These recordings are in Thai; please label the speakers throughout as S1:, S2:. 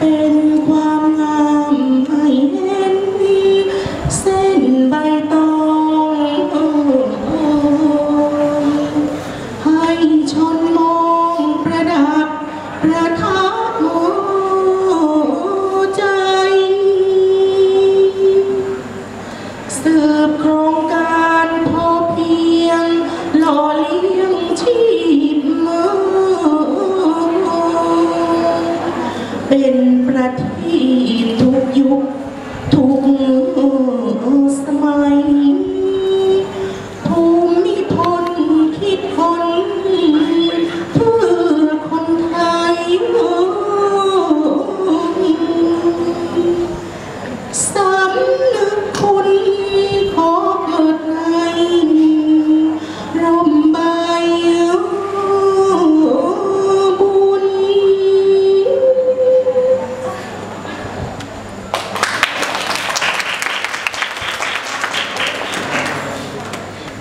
S1: เป็นความงามไม่เห็นมีเส้นใบตองให้ชนมองประดับประทับ ทุ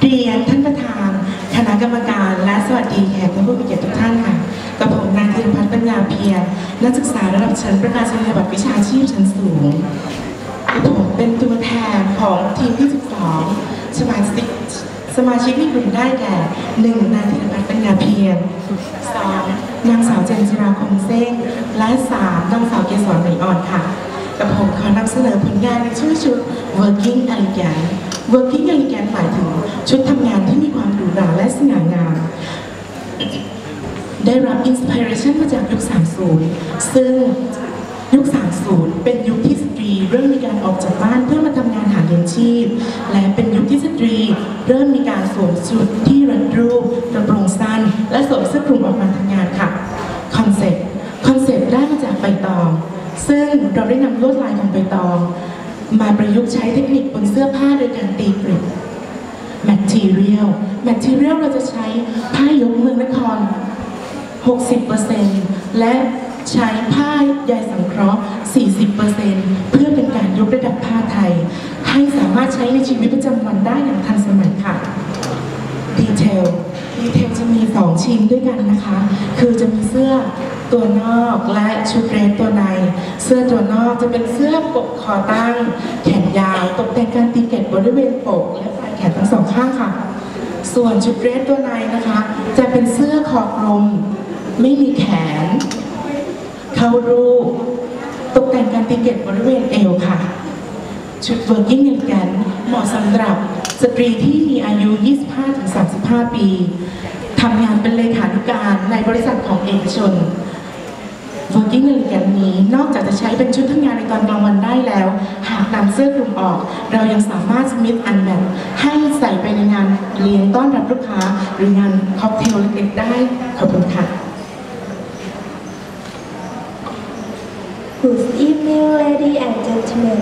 S1: เรียนท่านประธาน คณะกรรมการและสวัสดีแขกท่านผู้มีเกียรติทุกท่านค่ะกับผมนายธีรพัฒน์ปัญญาเพียรนักศึกษาระดับชั้นประกาศนียบัตรวิชาชีพชั้นสูงผมเป็นตัวแทนของทีมที่ 12 สมาชิกสมาชิกในกลุ่มได้แก่หนึ่งนายธีรพัฒน์ปัญญาเพียรสองนางสาวเจนจิราคงเซ้งและสามนางสาวเกษรไหลอ่อนค่ะ กับผมขอนำเสนอผลงานในชื่อชุด Working Elegant Working Elegant หมายถึงชุดทำงานที่มีความหรูหราและสง่างาม ได้รับอินสปิเรชันมาจากยุค 30 ซึ่งยุค 30 เป็นยุคที่สตรีเริ่มมีการออกจากบ้านเพื่อมาทำงานหาเลี้ยงชีพ และเป็นยุคที่สตรีเริ่มมีการสวมชุดที่รัดรูปกระโปรงสั้น และสวมเสื้อคลุมออกมาทำงานค่ะคอนเซ็ปต์คอนเซ็ปต์ได้มาจากใบตอง ซึ่งเราได้นำลวดลายของใบตอง มาประยุกต์ใช้เทคนิคบนเสื้อผ้าโดยการตีกริด material material เราจะใช้ผ้ายกเมืองนคร 60%และใช้ผ้าใยสังเคราะห์ 40%เพื่อเป็นการยกระดับผ้าไทย ให้สามารถใช้ในชีวิตประจำวันได้อย่างทันสมัยค่ะ ดีเทลดีเทลจะมี 2 ชิ้นด้วยกันนะคะ คือจะมีเสื้อตัวนอกและชุดเรสตัวใน เสื้อตัวนอกจะเป็นเสื้อปกคอตั้ง แขนยาว ตกแต่งการตีเกล็ดบริเวณปก และปลายแขนทั้งสองข้างค่ะ ส่วนชุดเรสตัวในนะคะ จะเป็นเสื้อคอกลม ไม่มีแขน เข้ารูป ตกแต่งการตีเกล็ดบริเวณเอวค่ะ ชุด working elegant เหมาะสำหรับ สตรีที่มีอายุ 25-35 ปีทำงานเป็นเลขานุการในบริษัทของเอกชน working e l e g a n นี้ นอกจากจะใช้เป็นชุดทำงานในตอนกลางวันได้แล้ว หากนำเสื้อคลุมออก เรายังสามารถสมิธอันแบบให้ใส่ไปในงานเลี้ยงต้อนรับลูกค้า หรืองานค็อกเทลเล็กๆได้ ขอบคุณค่ะ
S2: Good evening, ladies and gentlemen.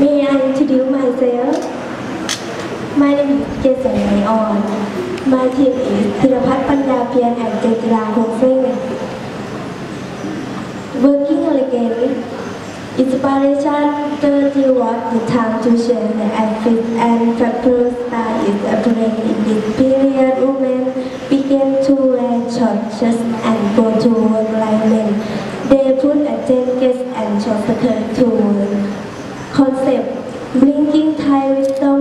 S2: May I introduce myself? My name is Jason. My team is Thirapat and. Working elegant, inspiration 30 what the time to share and fit and factor style is apparent in this period. Women began to wear short shirts and go to work like men. They put a jacket and short skirt to. Concept Blinking wisdom that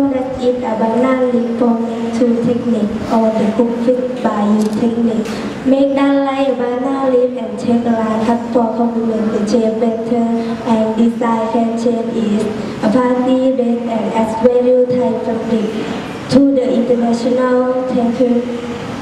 S2: is a banana reforming to technique or the cook fit by you technique. Make that like a banana leaf and take a line cut for complement the shape better and design can change is a party red and as value type fabric to the international. Thank you.